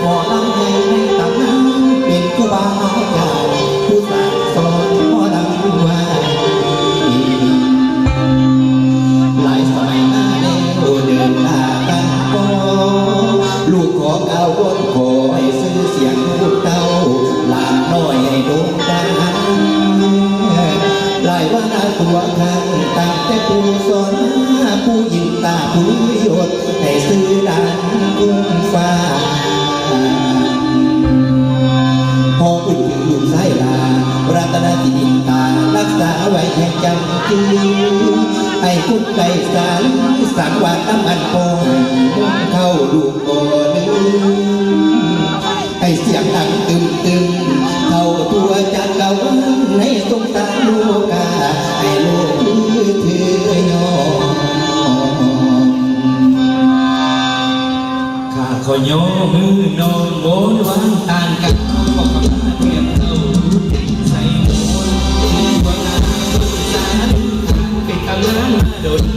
หมอลำแห่งในตำนานเป็นผู้บาอาจารย์ผู้สานสอนหมอลำว่าหลายสมัยมาแล้วเดินหากันก็ลูกขอเก้าวนขอใซื้อเสียงลูกเต้าหลานน้อยให้โด่งดังหลายว่าตัวทางตั้งแต่ผู้สอน ผู้หญิงตาผู้หยดให้ซื้อดังกุ้งฟ้าพออุ่นถึงหลุมไส้ลารัตนตินตารักษาไว้แห่งจำจือไอ้คุณใจสารสังวาตน้งอันโปเข้าดูโกลืม windows.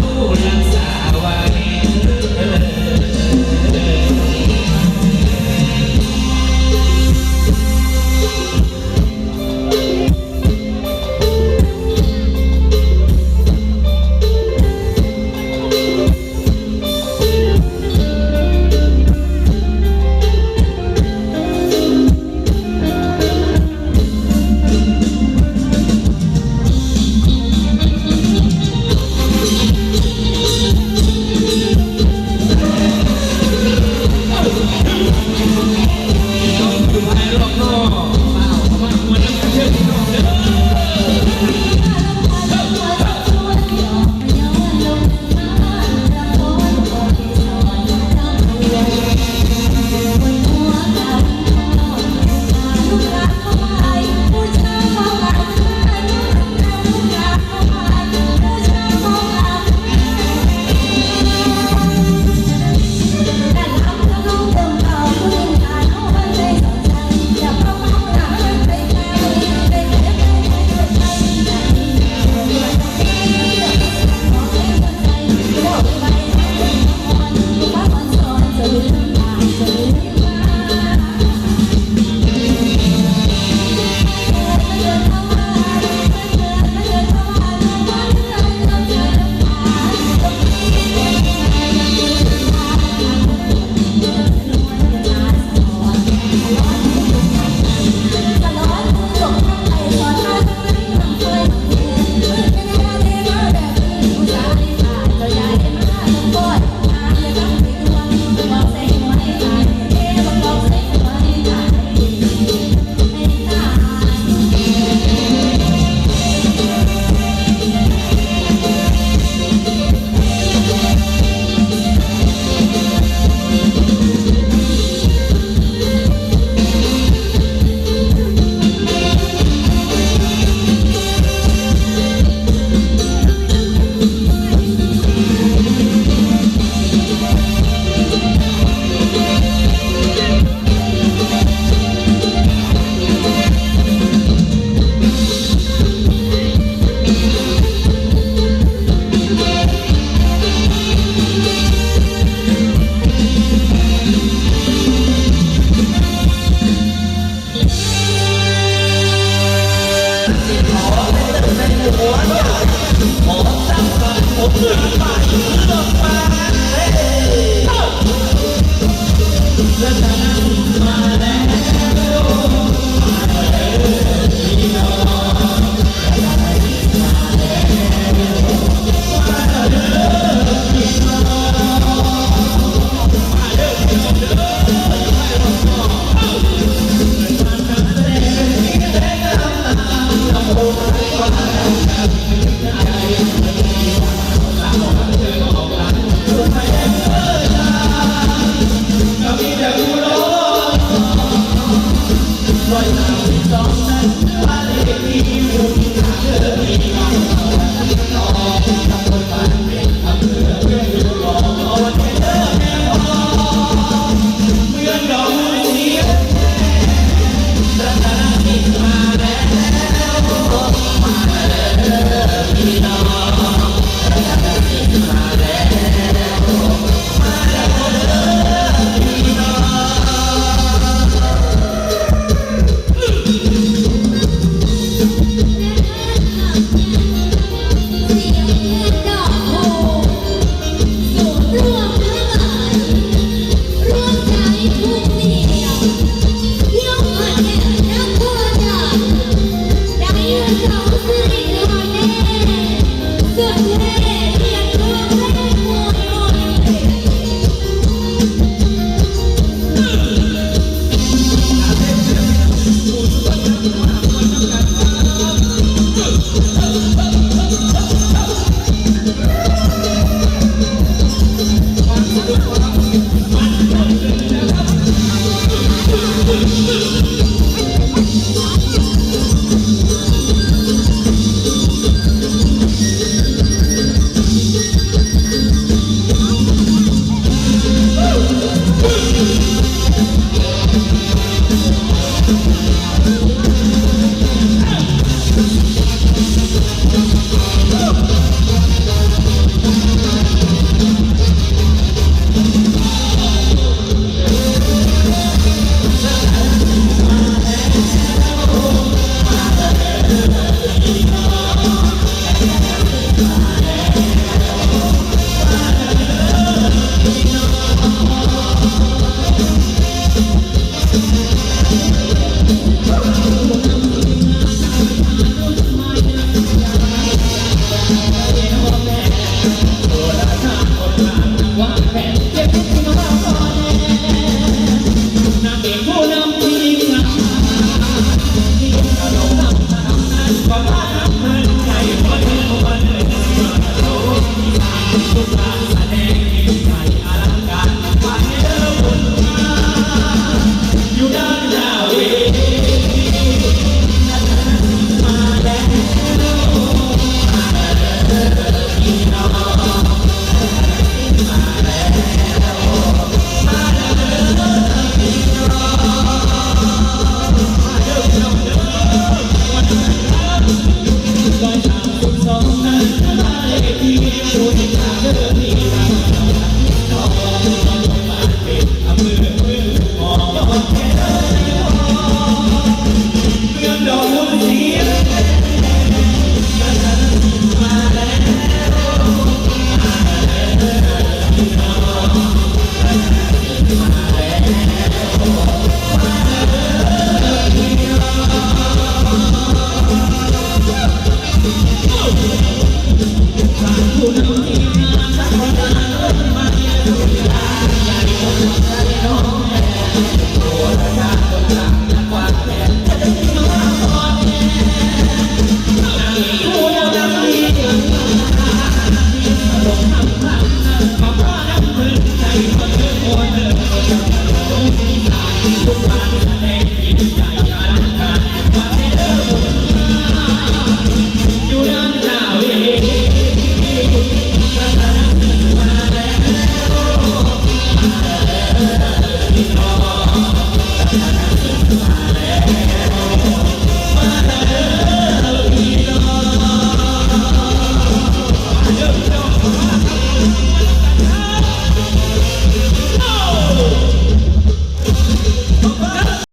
todo หัวใจหอมซ้ำกันผมขึ้นไปเลือกไป